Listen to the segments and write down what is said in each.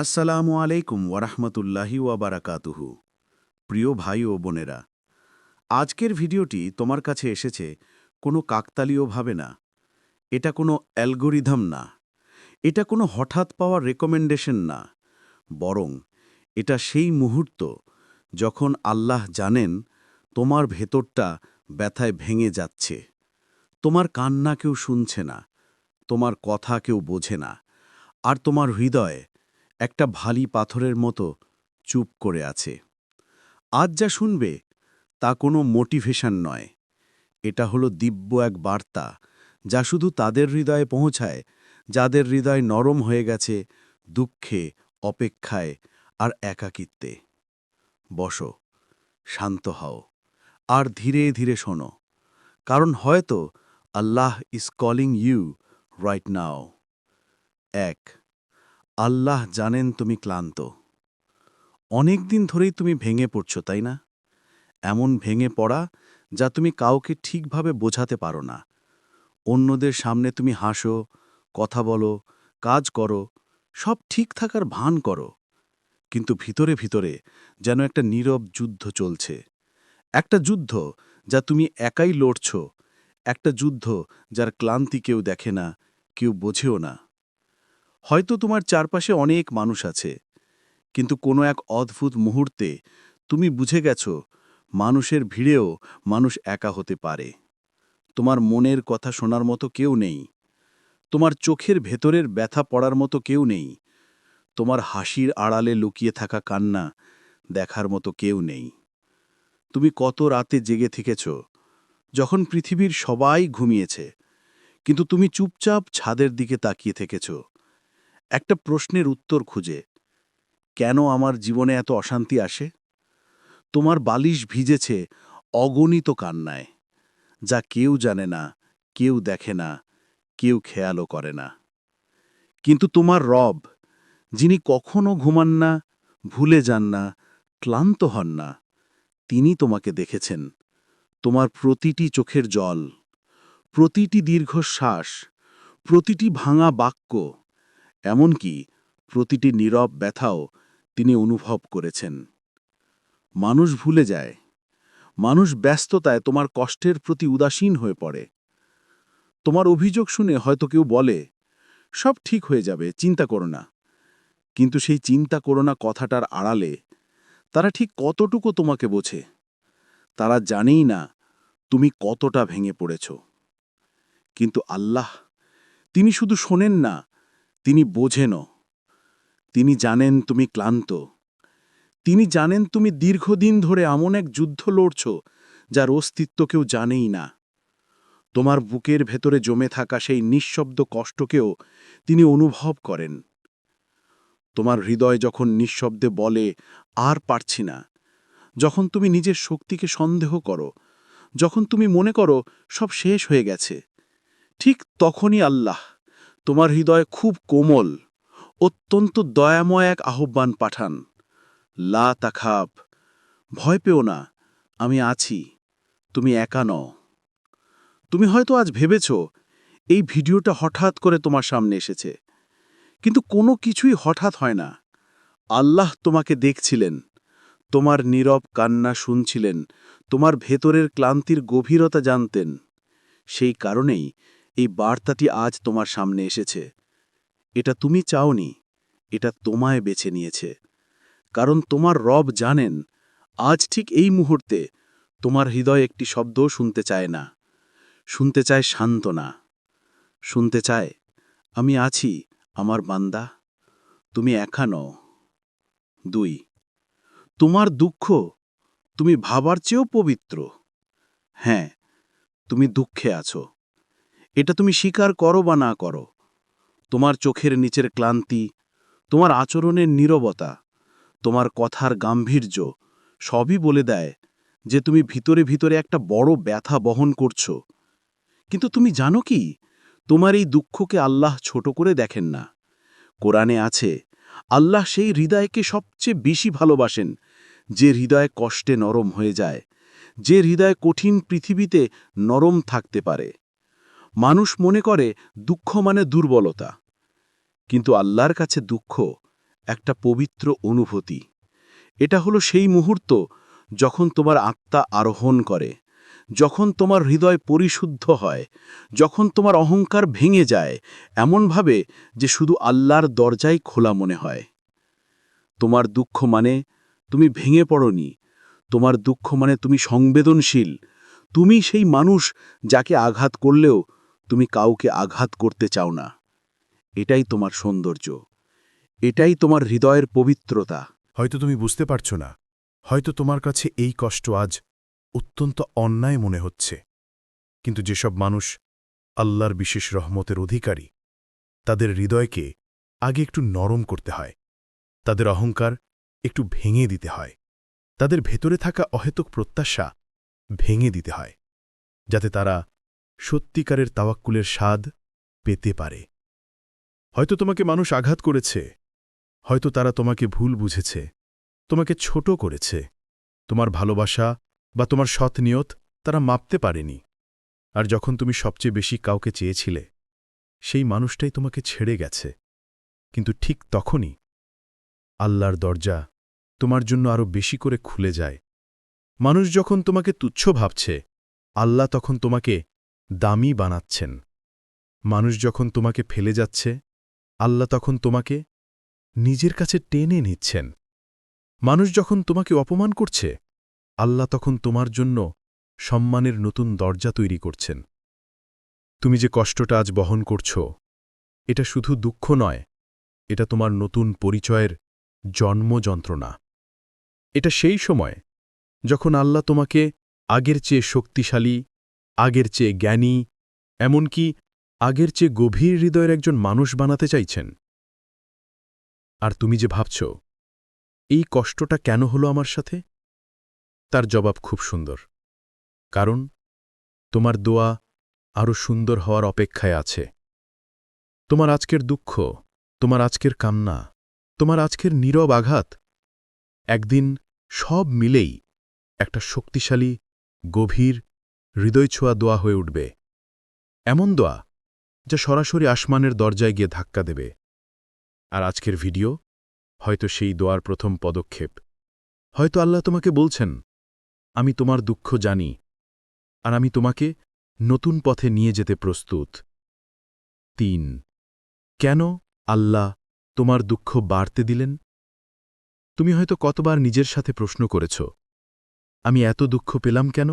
আসসালামু আলাইকুম ওয়ারাহমতুল্লাহি ওয়াবারাকাতুহু। প্রিয় ভাই ও বোনেরা, আজকের ভিডিওটি তোমার কাছে এসেছে কোনো কাকতালীয়ভাবে না। এটা কোনো অ্যালগোরিদম না। এটা কোনো হঠাৎ পাওয়া রেকমেন্ডেশন না। বরং এটা সেই মুহূর্ত যখন আল্লাহ জানেন তোমার ভেতরটা ব্যথায় ভেঙে যাচ্ছে। তোমার কান্না কেউ শুনছে না, তোমার কথা কেউ বোঝে না, আর তোমার হৃদয় একটা ভারী পাথরের মতো চুপ করে আছে। আজ যা শুনবে তা কোনো মোটিভেশন নয়। এটা হলো দিব্য এক বার্তা যা শুধু তাদের হৃদয়ে পৌঁছায়, যাদের হৃদয় নরম হয়ে গেছে, দুঃখে, অপেক্ষায় আর একাকিত্বে। বসো, শান্ত হও, আর ধীরে ধীরে শোনো, কারণ হয়তো Allah is calling you right now. এক আল্লাহ জানেন তুমি ক্লান্ত। অনেক দিন ধরেই তুমি ভেঙে পড়ছো, তাই না? এমন ভেঙে পড়া যা তুমি কাউকে ঠিকভাবে বোঝাতে পারো না। অন্যদের সামনে তুমি হাসো, কথা বলো, কাজ করো, সব ঠিক থাকার ভান করো। কিন্তু ভিতরে ভিতরে যেন একটা নীরব যুদ্ধ চলছে। একটা যুদ্ধ যা তুমি একাই লড়ছ। একটা যুদ্ধ যার ক্লান্তি কেউ দেখে না, কেউ বোঝেও না। হয়তো তোমার চারপাশে অনেক মানুষ আছে, কিন্তু কোনো এক অদ্ভুত মুহূর্তে তুমি বুঝে গেছ, মানুষের ভিড়েও মানুষ একা হতে পারে। তোমার মনের কথা শোনার মতো কেউ নেই, তোমার চোখের ভেতরের ব্যথা পড়ার মতো কেউ নেই, তোমার হাসির আড়ালে লুকিয়ে থাকা কান্না দেখার মতো কেউ নেই। তুমি কত রাতে জেগে থেকেছ, যখন পৃথিবীর সবাই ঘুমিয়েছে, কিন্তু তুমি চুপচাপ ছাদের দিকে তাকিয়ে থেকেছো একটা প্রশ্নের উত্তর খুঁজে। কেন আমার জীবনে এত অশান্তি আসে? তোমার বালিশ ভিজেছে অগণিত কান্নায়, যা কেউ জানে না, কেউ দেখে না, কেউ খেয়ালও করে না। কিন্তু তোমার রব, যিনি কখনো ঘুমান না, ভুলে যান না, ক্লান্ত হন না, তিনি তোমাকে দেখেছেন। তোমার প্রতিটি চোখের জল, প্রতিটি দীর্ঘশ্বাস, প্রতিটি ভাঙা বাক্য এমনকি প্রতিটি নীরব ব্যথাও তিনি অনুভব করেছেন। মানুষ ভুলে যায়। মানুষ ব্যস্ততায় তোমার কষ্টের প্রতি উদাসীন হয়ে পড়ে। তোমার অভিযোগ শুনে হয়তো কেউ বলে, সব ঠিক হয়ে যাবে, চিন্তা করো না। কিন্তু সেই চিন্তা করো না কথাটার আড়ালে তারা ঠিক কতটুকু তোমাকে বোঝে? তারা জানেই না তুমি কতটা ভেঙে পড়েছ। কিন্তু আল্লাহ, তিনি শুধু শোনেন না তিনি বোঝেনও। তিনি জানেন তুমি ক্লান্ত। তিনি জানেন তুমি দীর্ঘদিন ধরে এমন এক যুদ্ধ লড়ছ, যার অস্তিত্ব কেউ জানেই না। তোমার বুকের ভেতরে জমে থাকা সেই নিঃশব্দ কষ্টকেও তিনি অনুভব করেন। তোমার হৃদয় যখন নিঃশব্দে বলে, আর পারছি না। যখন তুমি নিজের শক্তিকে সন্দেহ করো, যখন তুমি মনে করো, সব শেষ হয়ে গেছে। ঠিক তখনই আল্লাহ তোমার হৃদয় খুব কোমল, অত্যন্ত দয়াময় এক আহ্বান পাঠান। লা তাখাব, ভয় পেও না, আমি আছি, তুমি একা নও। তুমি হয়তো আজ ভেবেছ, এই ভিডিওটা হঠাৎ করে তোমার সামনে এসেছে। কিন্তু কোনো কিছুই হঠাৎ হয় না। আল্লাহ তোমাকে দেখছিলেন, তোমার নীরব কান্না শুনছিলেন, তোমার ভেতরের ক্লান্তির গভীরতা জানতেন। সেই কারণেই এই বার্তাটি আজ তোমার সামনে এসেছে। এটা তুমি চাওনি, এটা তোমায় বেছে নিয়েছে। কারণ তোমার রব জানেন, আজ ঠিক এই মুহূর্তে তোমার হৃদয় একটি শব্দও শুনতে চায় না, শুনতে চায় সান্ত্বনা। শুনতে চায়, আমি আছি, আমার বান্দা, তুমি একা নও। দুই, তোমার দুঃখ তুমি ভাবার চেয়েও পবিত্র। হ্যাঁ তুমি দুঃখে আছো। এটা তুমি স্বীকার করো বা না করো। তোমার চোখের নিচের ক্লান্তি, তোমার আচরণের নীরবতা, তোমার কথার গাম্ভীর্য সবই বলে দেয় যে তুমি ভিতরে ভিতরে একটা বড় ব্যথা বহন করছ। কিন্তু তুমি জানো কি? তোমার এই দুঃখকে আল্লাহ ছোট করে দেখেন না। কোরআনে আছে, আল্লাহ সেই হৃদয়কে সবচেয়ে বেশি ভালোবাসেন, যে হৃদয় কষ্টে নরম হয়ে যায়, যে হৃদয় কঠিন পৃথিবীতে নরম থাকতে পারে। মানুষ মনে করে দুঃখ মানে দুর্বলতা। কিন্তু আল্লাহর কাছে দুঃখ একটা পবিত্র অনুভূতি। এটা হলো সেই মুহূর্ত যখন তোমার আত্মা আরোহণ করে, যখন তোমার হৃদয় পরিশুদ্ধ হয়, যখন তোমার অহংকার ভেঙে যায় এমনভাবে যে শুধু আল্লাহর দরজাই খোলা মনে হয়। তোমার দুঃখ মানে তুমি ভেঙে পড়নি, তোমার দুঃখ মানে তুমি সংবেদনশীল, তুমি সেই মানুষ যাকে আঘাত করলেও তুমি কাউকে আঘাত করতে চাও না। এটাই তোমার সৌন্দর্য। এটাই তোমার হৃদয়ের পবিত্রতা। হয়তো তুমি বুঝতে পারছ না। হয়তো তোমার কাছে এই কষ্ট আজ অত্যন্ত অন্যায় মনে হচ্ছে। কিন্তু যেসব মানুষ আল্লাহর বিশেষ রহমতের অধিকারী, তাদের হৃদয়কে আগে একটু নরম করতে হয়। তাদের অহংকার একটু ভেঙে দিতে হয়। তাদের ভেতরে থাকা অহেতুক প্রত্যাশা ভেঙে দিতে হয়। যাতে তারা সত্যিকারের তাওয়াক্কুলের স্বাদ পেতে পারে। হয়তো তোমাকে মানুষ আঘাত করেছে, হয়তো তারা তোমাকে ভুল বুঝেছে, তোমাকে ছোট করেছে, তোমার ভালোবাসা বা তোমার সৎ নিয়ত তারা মাপতে পারেনি। আর যখন তুমি সবচেয়ে বেশি কাউকে চেয়েছিলে, সেই মানুষটাই তোমাকে ছেড়ে গেছে। কিন্তু ঠিক তখনই আল্লাহর দরজা তোমার জন্য আরও বেশি করে খুলে যায়। মানুষ যখন তোমাকে তুচ্ছ ভাবছে, আল্লাহ তখন তোমাকে দামি বানাচ্ছেন। মানুষ যখন তোমাকে ফেলে যাচ্ছে, আল্লাহ তখন তোমাকে নিজের কাছে টেনে নিচ্ছেন। মানুষ যখন তোমাকে অপমান করছে, আল্লাহ তখন তোমার জন্য সম্মানের নতুন দরজা তৈরি করছেন। তুমি যে কষ্টটা আজ বহন করছ, এটা শুধু দুঃখ নয়, এটা তোমার নতুন পরিচয়ের জন্ম যন্ত্রণা। এটা সেই সময় যখন আল্লাহ তোমাকে আগের চেয়ে শক্তিশালী আগের চেয়ে জ্ঞানী, এমনকি আগের চেয়ে গভীর হৃদয়ের একজন মানুষ বানাতে চাইছেন। আর তুমি যে ভাবছ, এই কষ্টটা কেন হলো আমার সাথে? তার জবাব খুব সুন্দর। কারণ তোমার দোয়া আরও সুন্দর হওয়ার অপেক্ষায় আছে। তোমার আজকের দুঃখ, তোমার আজকের কান্না, তোমার আজকের নীরব আঘাত একদিন সব মিলেই একটা শক্তিশালী, গভীর হৃদয়ছোঁয়া দোয়া হয়ে উঠবে। এমন দোয়া যা সরাসরি আসমানের দরজায় গিয়ে ধাক্কা দেবে। আর আজকের ভিডিও হয়তো সেই দোয়ার প্রথম পদক্ষেপ। হয়তো আল্লাহ তোমাকে বলছেন, আমি তোমার দুঃখ জানি, আর আমি তোমাকে নতুন পথে নিয়ে যেতে প্রস্তুত। তিন, কেন আল্লাহ তোমার দুঃখ বাড়তে দিলেন? তুমি হয়তো কতবার নিজের সাথে প্রশ্ন করেছ, আমি এত দুঃখ পেলাম কেন?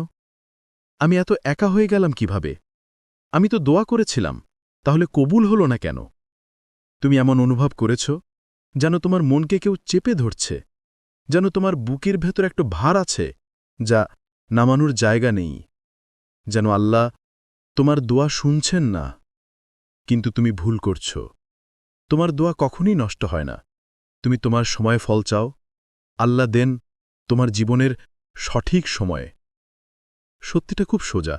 আমি এত একা হয়ে গেলাম কীভাবে? আমি তো দোয়া করেছিলাম, তাহলে কবুল হল না কেন? তুমি এমন অনুভব করেছ, যেন তোমার মনকে কেউ চেপে ধরছে, যেন তোমার বুকের ভেতর একটা ভার আছে, যা নামানোর জায়গা নেই, যেন আল্লাহ তোমার দোয়া শুনছেন না। কিন্তু তুমি ভুল করছ, তোমার দোয়া কখনই নষ্ট হয় না। তুমি তোমার সময় ফল চাও, আল্লাহ দেন তোমার জীবনের সঠিক সময়ে। সত্যিটা খুব সোজা,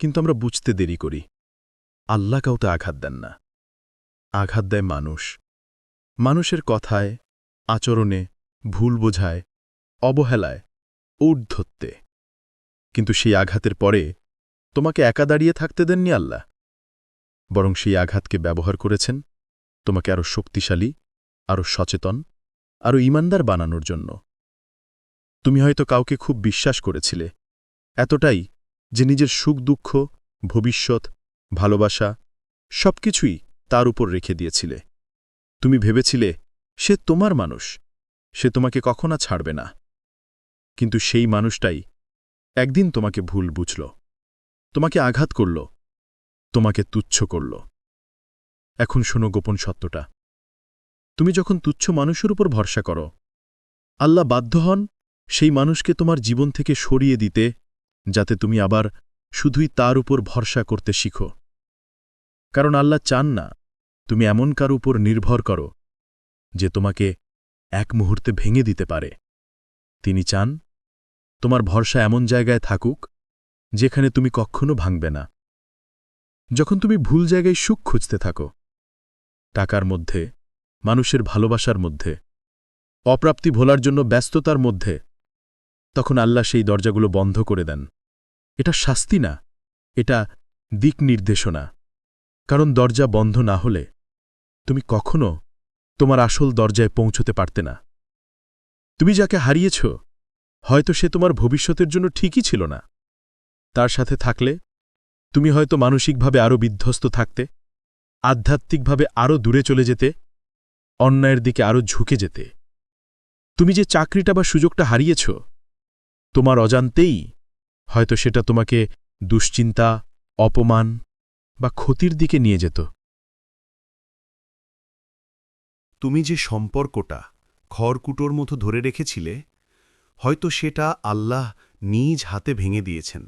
কিন্তু আমরা বুঝতে দেরি করি। আল্লাহ কাউতে আঘাত দেন না। আঘাত দেয় মানুষ। মানুষের কথায়, আচরণে ভুল বোঝায়, অবহেলায় ঊর্ধ্বত্বে কিন্তু সেই আঘাতের পরে তোমাকে একা দাঁড়িয়ে থাকতে দেননি আল্লাহ? বরং সেই আঘাতকে ব্যবহার করেছেন তোমাকে আরও শক্তিশালী, আরও সচেতন, আরও ইমানদার বানানোর জন্য। তুমি হয়তো কাউকে খুব বিশ্বাস করেছিলে এতটাই যে নিজের সুখ, দুঃখ, ভবিষ্যৎ, ভালোবাসা সবকিছুই তার উপর রেখে দিয়েছিলে। তুমি ভেবেছিলে, সে তোমার মানুষ, সে তোমাকে কখনো ছাড়বে না। কিন্তু সেই মানুষটাই একদিন তোমাকে ভুল বুঝল, তোমাকে আঘাত করল, তোমাকে তুচ্ছ করল। এখন শোনো গোপন সত্যটা। তুমি যখন তুচ্ছ মানুষের উপর ভরসা করো, আল্লাহ বাধ্য হন সেই মানুষকে তোমার জীবন থেকে সরিয়ে দিতে যাতে তুমি আবার শুধুই তার উপর ভরসা করতে শিখো। কারণ আল্লাহ চান না, তুমি এমন কার উপর নির্ভর করো, যে তোমাকে এক মুহূর্তে ভেঙে দিতে পারে। তিনি চান তোমার ভরসা এমন জায়গায় থাকুক, যেখানে তুমি কখনো ভাঙবে না। যখন তুমি ভুল জায়গায় সুখ খুঁজতে থাকো, টাকার মধ্যে, মানুষের ভালোবাসার মধ্যে, অপ্রাপ্তি ভোলার জন্য ব্যস্ততার মধ্যে তখন আল্লাহ সেই দরজাগুলো বন্ধ করে দেন। এটা শাস্তি না, এটা দিক নির্দেশনা। কারণ দরজা বন্ধ না হলে তুমি কখনো তোমার আসল দরজায় পৌঁছতে পারতে না। তুমি যাকে হারিয়েছ, হয়তো সে তোমার ভবিষ্যতের জন্য ঠিকই ছিল না। তার সাথে থাকলে তুমি হয়তো মানসিকভাবে আরও বিধ্বস্ত থাকতে, আধ্যাত্মিকভাবে আরও দূরে চলে যেতে, অন্যায়ের দিকে আরও ঝুঁকে যেতে। তুমি যে চাকরিটা বা সুযোগটা হারিয়েছ তোমার অজান্তেই হয়তো সেটা তোমাকে দুশ্চিন্তা, অপমান বা ক্ষতির দিকে নিয়ে যেত। তুমি যে সম্পর্কটা খড়কুটোর মতো ধরে রেখেছিলে, হয়তো সেটা আল্লাহ নিজ হাতে ভেঙে দিয়েছেন,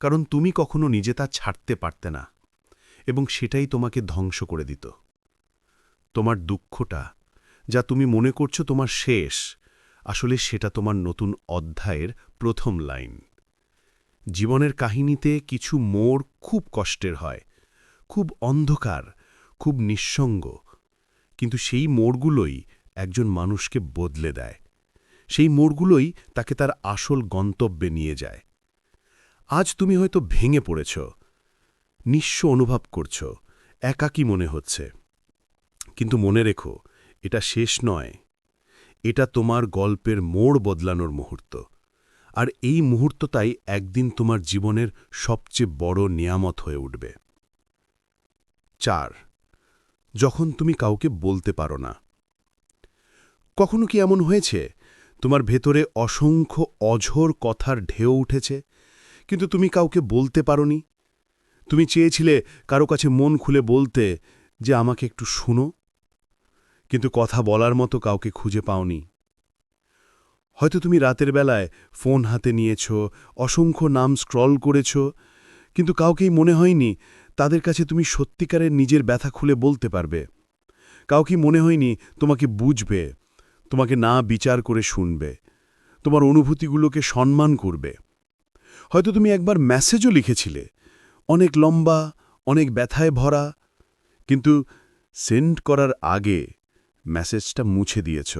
কারণ তুমি কখনো নিজে তা ছাড়তে পারতে না, এবং সেটাই তোমাকে ধ্বংস করে দিত। তোমার দুঃখটা যা তুমি মনে করছ তোমার শেষ আসলে সেটা তোমার নতুন অধ্যায়ের প্রথম লাইন। জীবনের কাহিনীতে কিছু মোড় খুব কষ্টের হয়, খুব অন্ধকার, খুব নিঃসঙ্গ। কিন্তু সেই মোড়গুলোই একজন মানুষকে বদলে দেয়। সেই মোড়গুলোই তাকে তার আসল গন্তব্যে নিয়ে যায়। আজ তুমি হয়তো ভেঙে পড়েছ, নিঃস্ব অনুভব করছ, একাকী মনে হচ্ছে। কিন্তু মনে রেখো, এটা শেষ নয়। এটা তোমার গল্পের মোড় বদলানোর মুহূর্ত। আর এই মুহূর্তটাই একদিন তোমার জীবনের সবচেয়ে বড় নিয়ামত হয়ে উঠবে। চার, যখন তুমি কাউকে বলতে পারো না। কখনো কি এমন হয়েছে? তোমার ভেতরে অসংখ্য অঝোর কথার ঢেউ উঠেছে, কিন্তু তুমি কাউকে বলতে পারোনি। তুমি চেয়েছিলে কারও কাছে মন খুলে বলতে যে আমাকে একটু শুনো। কিন্তু কথা বলার মতো কাউকে খুঁজে পাওনি। হয়তো তুমি রাতের বেলায় ফোন হাতে নিয়েছ, অসংখ্য নাম স্ক্রল করেছ, কিন্তু কাউকেই মনে হয়নি তাদের কাছে তুমি সত্যিকারের নিজের ব্যথা খুলে বলতে পারবে। কাউকে মনে হয়নি তোমাকে বুঝবে, তোমাকে না বিচার করে শুনবে, তোমার অনুভূতিগুলোকে সম্মান করবে। হয়তো তুমি একবার মেসেজও লিখেছিলে, অনেক লম্বা, অনেক ব্যথায় ভরা, কিন্তু সেন্ড করার আগে মেসেজটা মুছে দিয়েছ।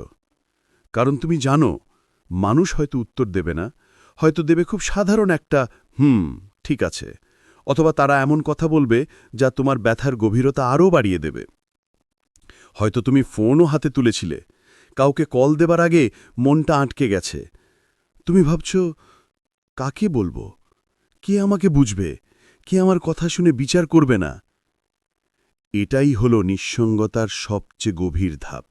কারণ তুমি জানো, মানুষ হয়তো উত্তর দেবে না, হয়তো দেবে খুব সাধারণ একটা, হুম, ঠিক আছে। অথবা তারা এমন কথা বলবে যা তোমার ব্যথার গভীরতা আরও বাড়িয়ে দেবে। হয়তো তুমি ফোনও হাতে তুলেছিলে। কাউকে কল দেবার আগে মনটা আটকে গেছে। তুমি ভাবছ, কাকে বলব? কে আমাকে বুঝবে? কে আমার কথা শুনে বিচার করবে না? এটাই হল নিঃসঙ্গতার সবচেয়ে গভীর ধাপ।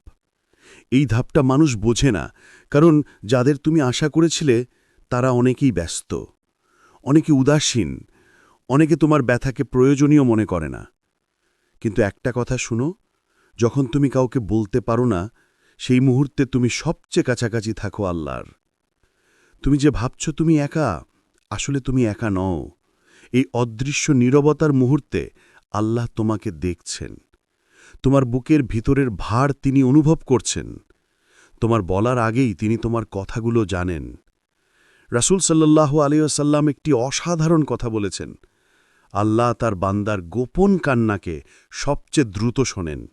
এই ধাপটা মানুষ বোঝে না, কারণ যাদের তুমি আশা করেছিলে, তারা অনেকেই ব্যস্ত, অনেকে উদাসীন, অনেকে তোমার ব্যথাকে প্রয়োজনীয় মনে করে না। কিন্তু একটা কথা শুনো, যখন তুমি কাউকে বলতে পারো না, সেই মুহূর্তে তুমি সবচেয়ে কাছাকাছি থাকো আল্লাহর। তুমি যে ভাবছ তুমি একা, আসলে তুমি একা নও। এই অদৃশ্য নীরবতার মুহূর্তে আল্লাহ তোমাকে দেখছেন। তোমার বুকের ভিতরের ভার তিনি অনুভব করছেন। তোমার বলার আগেই তিনি তোমার কথাগুলো জানেন। রাসূল সাল্লাহ আলিয়াসাল্লাম একটি অসাধারণ কথা বলেছেন। আল্লাহ তার বান্দার গোপন কান্নাকে সবচেয়ে দ্রুত শোনেন।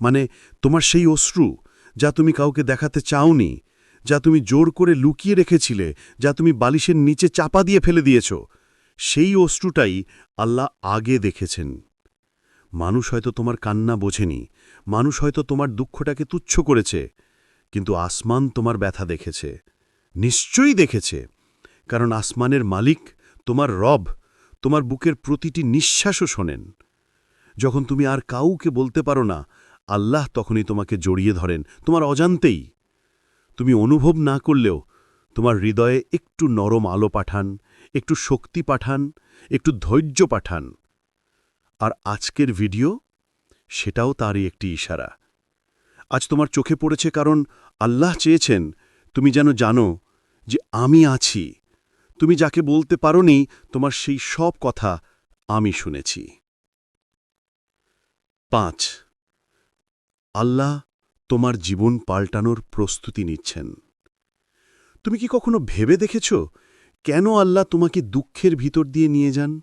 মানে তোমার সেই অশ্রু, যা তুমি কাউকে দেখাতে চাওনি, যা তুমি জোর করে লুকিয়ে রেখেছিলে, যা তুমি বালিশের নিচে চাপা দিয়ে ফেলে দিয়েছ সেই অশ্রুটাই আল্লাহ আগে দেখেছেন। মানুষ হয়তো তোমার কান্না বোঝেনি, মানুষ হয়তো তোমার দুঃখটাকে তুচ্ছ করেছে, কিন্তু আসমান তোমার ব্যথা দেখেছে, নিশ্চয়ই দেখেছে, কারণ আসমানের মালিক তোমার রব, তোমার বুকের প্রতিটি নিঃশ্বাসও শোনেন। যখন তুমি আর কাউকে বলতে পারো না, আল্লাহ তখনই তোমাকে জড়িয়ে ধরেন, তোমার অজান্তেই। তুমি অনুভব না করলেও তোমার হৃদয়ে একটু নরম আলো পাঠান একটু শক্তি পাঠান, একটু ধৈর্য পাঠান। আর আজকের ভিডিও সেটাও তারই একটি ইশারা। আজ তোমার চোখে পড়েছে কারণ আল্লাহ চেয়েছেন, তুমি যেন জানো যে আমি আছি। তুমি যাকে বলতে পারোনি, তোমার সেই সব কথা আমি শুনেছি। পাঁচ, আল্লাহ তোমার জীবন পাল্টানোর প্রস্তুতি নিচ্ছেন। তুমি কি কখনো ভেবে দেখেছ কেন আল্লাহ তোমাকে দুঃখের ভিতর দিয়ে নিয়ে যান?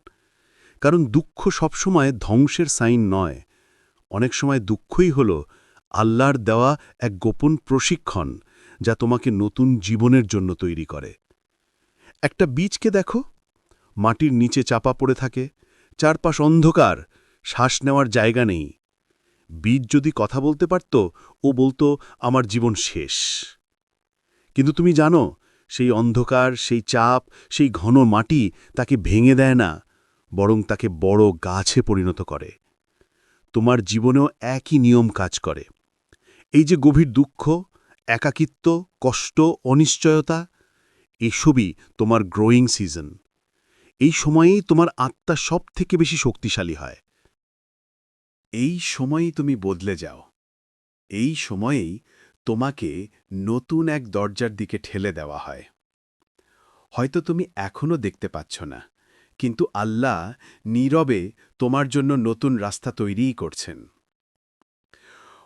কারণ দুঃখ সবসময় ধ্বংসের সাইন নয়। অনেক সময় দুঃখই হল আল্লাহর দেওয়া এক গোপন প্রশিক্ষণ যা তোমাকে নতুন জীবনের জন্য তৈরি করে। একটা বীজকে দেখো। মাটির নিচে চাপা পড়ে থাকে। চারপাশ অন্ধকার। শ্বাস নেওয়ার জায়গা নেই। বীজ যদি কথা বলতে পারত, ও বলতো, আমার জীবন শেষ। কিন্তু তুমি জানো সেই অন্ধকার, সেই চাপ, সেই ঘন মাটি তাকে ভেঙে দেয় না, বরং তাকে বড় গাছে পরিণত করে। তোমার জীবনেও একই নিয়ম কাজ করে। এই যে গভীর দুঃখ, একাকিত্ব, কষ্ট, অনিশ্চয়তা, এসবই তোমার গ্রোয়িং সিজন এই সময়েই তোমার আত্মা সব থেকে বেশি শক্তিশালী হয়। এই সময়ই তুমি বদলে যাও। এই সময়েই তোমাকে নতুন এক দরজার দিকে ঠেলে দেওয়া হয়। হয়তো তুমি এখনও দেখতে পাচ্ছ না, কিন্তু আল্লাহ নীরবে তোমার জন্য নতুন রাস্তা তৈরিই করছেন।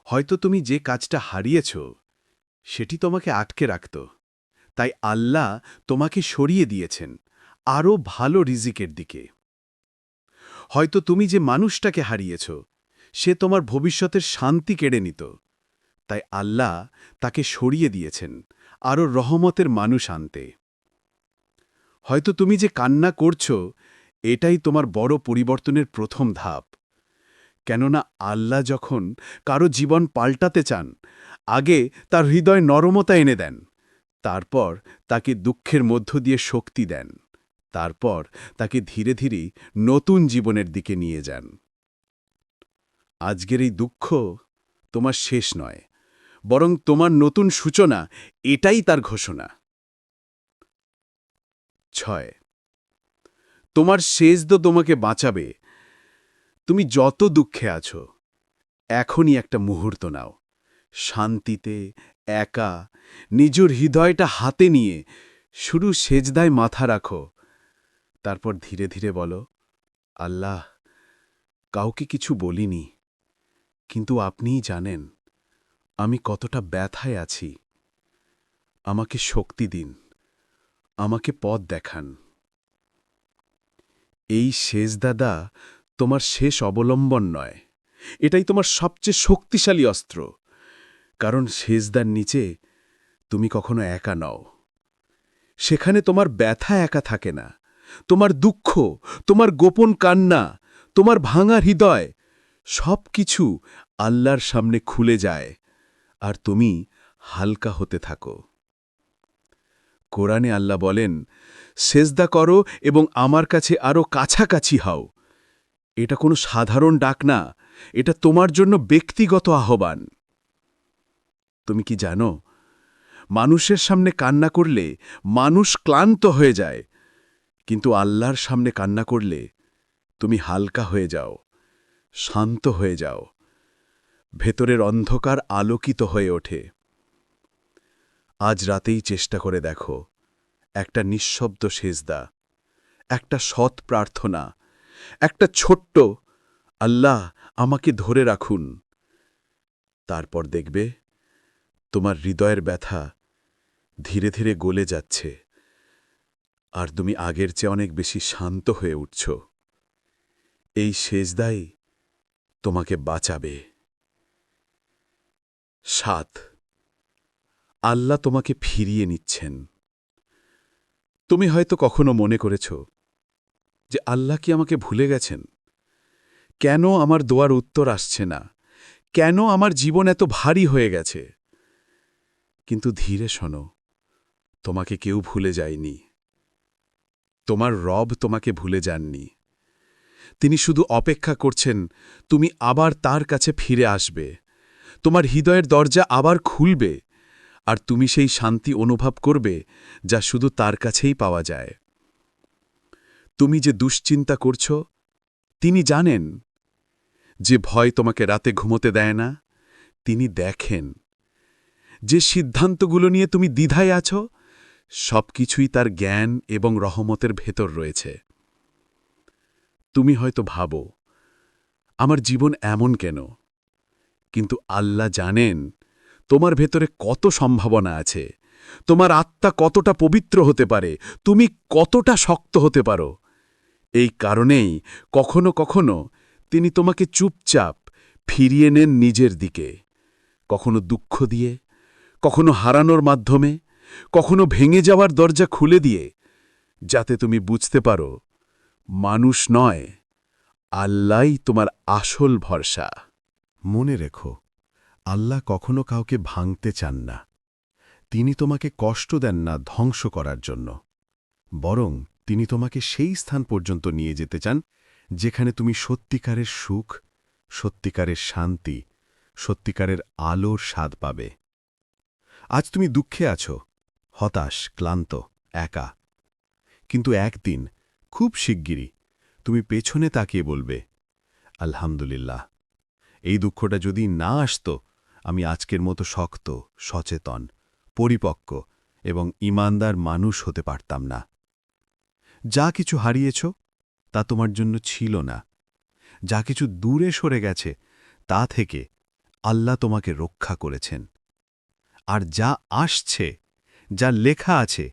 হয়তো তুমি যে কাজটা হারিয়েছ, সেটি তোমাকে আটকে রাখত। তাই আল্লাহ তোমাকে সরিয়ে দিয়েছেন আরও ভালো রিজিকের দিকে। হয়তো তুমি যে মানুষটাকে হারিয়েছ, সে তোমার ভবিষ্যতের শান্তি কেড়ে নিত। তাই আল্লাহ তাকে সরিয়ে দিয়েছেন, আরও রহমতের মানুষ আনতে। হয়তো তুমি যে কান্না করছ, এটাই তোমার বড় পরিবর্তনের প্রথম ধাপ। কেননা আল্লাহ যখন কারও জীবন পাল্টাতে চান, আগে তার হৃদয় নরমতা এনে দেন, তারপর তাকে দুঃখের মধ্য দিয়ে শক্তি দেন, তারপর তাকে ধীরে ধীরে নতুন জীবনের দিকে নিয়ে যান। আজকের এই দুঃখ তোমার শেষ নয়। বরং তোমার নতুন সূচনা, এটাই তার ঘোষণা। ছয়। তোমার শেষদ তোমাকে বাঁচাবে। তুমি যত দুঃখে আছো, এখনই একটা মুহূর্ত নাও। শান্তিতে, একা, নিজের হৃদয়টা হাতে নিয়ে শুরু সেজদায় মাথা রাখো। তারপর ধীরে ধীরে বলো, আল্লাহ, কাউকে কিছু বলিনি, কিন্তু আপনিই জানেন। আমি কতটা ব্যথায় আছি। আমাকে শক্তি দিন। আমাকে পথ দেখান। এই শেষ দাদা তোমার শেষ অবলম্বন নয়। এটাই তোমার সবচেয়ে শক্তিশালী অস্ত্র। কারণ শেষদার নিচে তুমি কখনো একা নও। সেখানে তোমার ব্যথা একা থাকে না। তোমার দুঃখ, তোমার গোপন কান্না, তোমার ভাঙা হৃদয় সব কিছু আল্লাহর সামনে খুলে যায়। আর তুমি হালকা হতে থাকো। কোরআনে আল্লাহ বলেন, সেজদা করো এবং আমার কাছে আরও কাছাকাছি হও। এটা কোনো সাধারণ ডাক না, এটা তোমার জন্য ব্যক্তিগত আহ্বান। তুমি কি জানো, মানুষের সামনে কান্না করলে মানুষ ক্লান্ত হয়ে যায়, কিন্তু আল্লাহর সামনে কান্না করলে তুমি হালকা হয়ে যাও, শান্ত হয়ে যাও। ভেতরের অন্ধকার আলোকিত হয়ে ওঠে। আজ রাতেই চেষ্টা করে দেখো, একটা নিঃশব্দ সেজদা, একটা সৎ প্রার্থনা, একটা ছোট্ট, আল্লাহ, আমাকে ধরে রাখুন। তারপর দেখবে, তোমার হৃদয়ের ব্যথা ধীরে ধীরে গলে যাচ্ছে, আর তুমি আগের চেয়ে অনেক বেশি শান্ত হয়ে উঠছ। এই সেজদাই তোমাকে বাঁচাবে। সাত। আল্লাহ তোমাকে ফিরিয়ে নিচ্ছেন। তুমি হয়তো কখনো মনে করেছ যে আল্লাহ কি আমাকে ভুলে গেছেন? কেন আমার দোয়ার উত্তর আসছে না? কেন আমার জীবন এত ভারী হয়ে গেছে? কিন্তু ধীরে শোনো, তোমাকে কেউ ভুলে যায়নি। তোমার রব তোমাকে ভুলে যাননি। তিনি শুধু অপেক্ষা করছেন, তুমি আবার তার কাছে ফিরে আসবে। তোমার হৃদয়ের দরজা আবার খুলবে, আর তুমি সেই শান্তি অনুভব করবে যা শুধু তার কাছেই পাওয়া যায়। তুমি যে দুশ্চিন্তা করছ, তিনি জানেন। যে ভয় তোমাকে রাতে ঘুমোতে দেয় না, তিনি দেখেন। যে সিদ্ধান্তগুলো নিয়ে তুমি দ্বিধায় আছো সব কিছুই তার জ্ঞান এবং রহমতের ভেতর রয়েছে। তুমি হয়তো ভাবো, আমার জীবন এমন কেন? কিন্তু আল্লাহ জানেন, তোমার ভেতরে কত সম্ভাবনা আছে, তোমার আত্মা কতটা পবিত্র হতে পারে, তুমি কতটা শক্ত হতে পারো। এই কারণেই কখনো কখনো তিনি তোমাকে চুপচাপ ফিরিয়ে নেন নিজের দিকে। কখনো দুঃখ দিয়ে, কখনো হারানোর মাধ্যমে, কখনো ভেঙে যাওয়ার দরজা খুলে দিয়ে, যাতে তুমি বুঝতে পারো, মানুষ নয় আল্লাই তোমার আসল ভরসা। মনে রেখো, আল্লাহ কখনো কাউকে ভাঙতে চান না। তিনি তোমাকে কষ্ট দেন না ধ্বংস করার জন্য। বরং তিনি তোমাকে সেই স্থান পর্যন্ত নিয়ে যেতে চান, যেখানে তুমি সত্যিকারের সুখ, সত্যিকারের শান্তি, সত্যিকারের আলোর স্বাদ পাবে। আজ তুমি দুঃখে আছো, হতাশ, ক্লান্ত, একা। কিন্তু একদিন, খুব শিগগিরই, তুমি পেছনে তাকিয়ে বলবে, আলহামদুলিল্লাহ। এই দুঃখটা যদি না আসত, আমি আজকের মতো শক্ত, সচেতন, পরিপক্ক এবং ইমানদার মানুষ হতে পারতাম না। যা কিছু হারিয়েছ, তা তোমার জন্য ছিল না। যা কিছু দূরে সরে গেছে, তা থেকে আল্লাহ তোমাকে রক্ষা করেছেন। আর যা আসছে, যা লেখা আছে,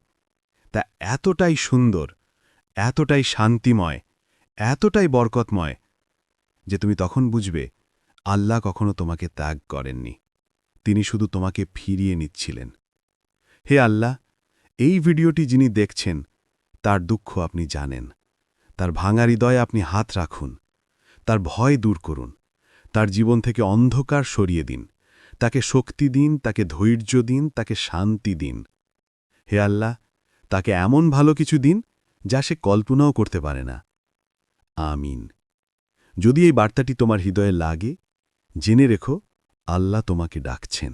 তা এতটাই সুন্দর, এতটাই শান্তিময়, এতটাই বরকতময় যে তুমি তখন বুঝবে আল্লাহ কখনো তোমাকে ত্যাগ করেননি। তিনি শুধু তোমাকে ফিরিয়ে নিচ্ছিলেন। হে আল্লাহ, এই ভিডিওটি যিনি দেখছেন, তার দুঃখ আপনি জানেন। তার ভাঙা হৃদয়ে আপনি হাত রাখুন। তার ভয় দূর করুন। তার জীবন থেকে অন্ধকার সরিয়ে দিন। তাকে শক্তি দিন, তাকে ধৈর্য দিন, তাকে শান্তি দিন। হে আল্লাহ, তাকে এমন ভালো কিছু দিন, যা সে কল্পনাও করতে পারে না। আমিন। যদি এই বার্তাটি তোমার হৃদয়ে লাগে জেনে রেখো আল্লাহ তোমাকে ডাকছেন।